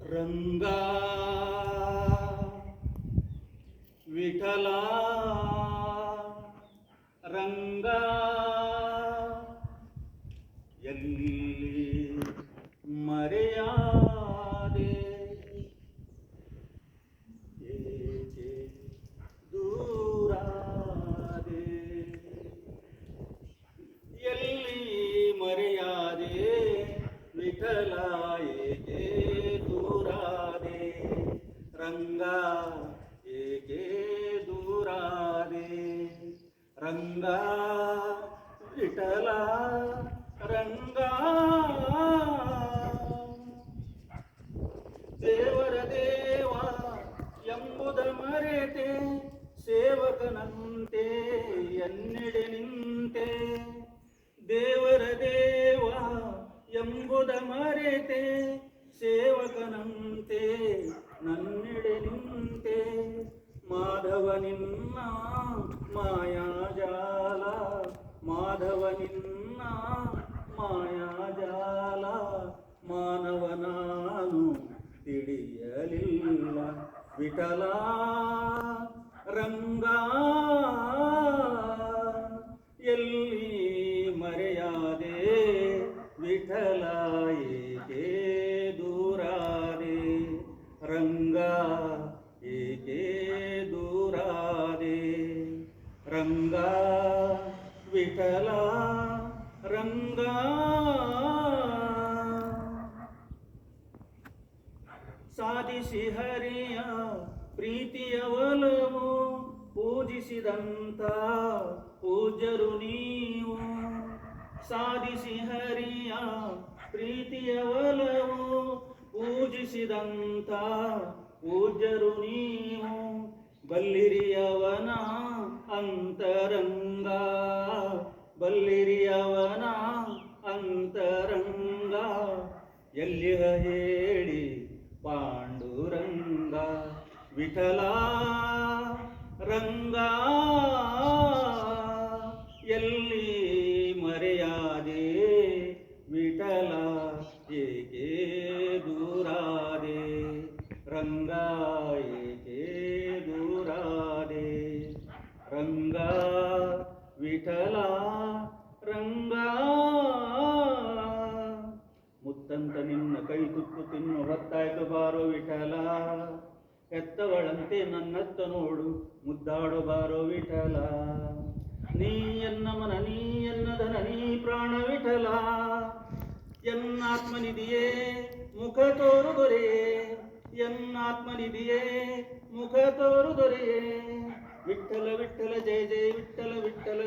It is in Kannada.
रंगा विठला रंगा ರಂಗ ವಿಠಲ ರಂಗ ದೇವರ ದೇವ ಎಂಬುದ ಮರೆತೆ ಸೇವಕನಂತೆ ಎನ್ನೆಡೆ ನಿಂತೆ ದೇವರ ದೇವ ಎಂಬುದ ಮರೆತೆ ಸೇವಕನಂತೆ ನನ್ನೆಡೆ ನಿಂತೆ ಮಾಧವ ನಿನ್ನ ಮಾಯಾಜಾಲ ಮಾಧವ ನಿನ್ನ ಮಾಯಾಜಾಲ ಮಾನವ ನಾನು ತಿಳಿಯಲಿಲ್ಲ ವಿಠಲ ರಂಗ ಎಲ್ಲಿ ಮರೆಯಾದೆ ವಿಠಲ ಏಕೆ ದೂರಾದೆ ರಂಗ ಏಕೆ ದೂರಾದೆ ರಂಗ ವಿಠಲ ರಂಗ. ಸಾಧಿಸಿ ಹರಿಯ ಪ್ರೀತಿಯ ಒಲವು ಪೂಜಿಸಿದಂತ ಪೂಜ್ಯರು ನೀವು. ಸಾಧಿಸಿ ಹರಿಯ ಪ್ರೀತಿಯ ಒಲವು ಪೂಜಿಸಿದಂತ ಪೂಜ್ಯರು ನೀವು. ಬಲ್ಲಿರಿಯವನ ಅಂತರಂಗ. ಬಲ್ಲಿರಿಯವನ ಅಂತರಂಗ ಎಲ್ಲಿಹ ಹೇಳಿ ಪಾಂಡುರಂಗ? ವಿಠಲ ರಂಗ, ಎಲ್ಲಿ ಮರೆಯಾದೆ? ವಿಠಲ ಏಕೆ ದೂರಾದೆ? ರಂಗ ಏಕೆ ದೂರಾದೆ? ರಂಗ ವಿಠಲ ಕೈ ತುತ್ತು ತಿನ್ನು, ಹೊತ್ತಾಯ್ತು ಬಾರೋ ವಿಠಲ. ಹೆತ್ತವಳಂತೆ ನನ್ನತ್ತ ನೋಡು, ಮುದ್ದಾಡು ಬಾರೋ ವಿಠಲ. ನೀ ಎನ್ನ ಮನ, ನೀ ಎನ್ನ ಧನ, ನೀ ಪ್ರಾಣ ವಿಠಲ. ಎನ್ನಾತ್ಮನಿದೆಯೇ ಮುಖ ತೋರು ದೊರೆಯೇ ಎನ್ನಾತ್ಮನಿದೆಯೇ ಮುಖ ತೋರು ದೊರೆಯೇ ವಿಠಲ ವಿಠಲ, ಜಯ ಜಯ, ವಿಠಲ ವಿಠಲ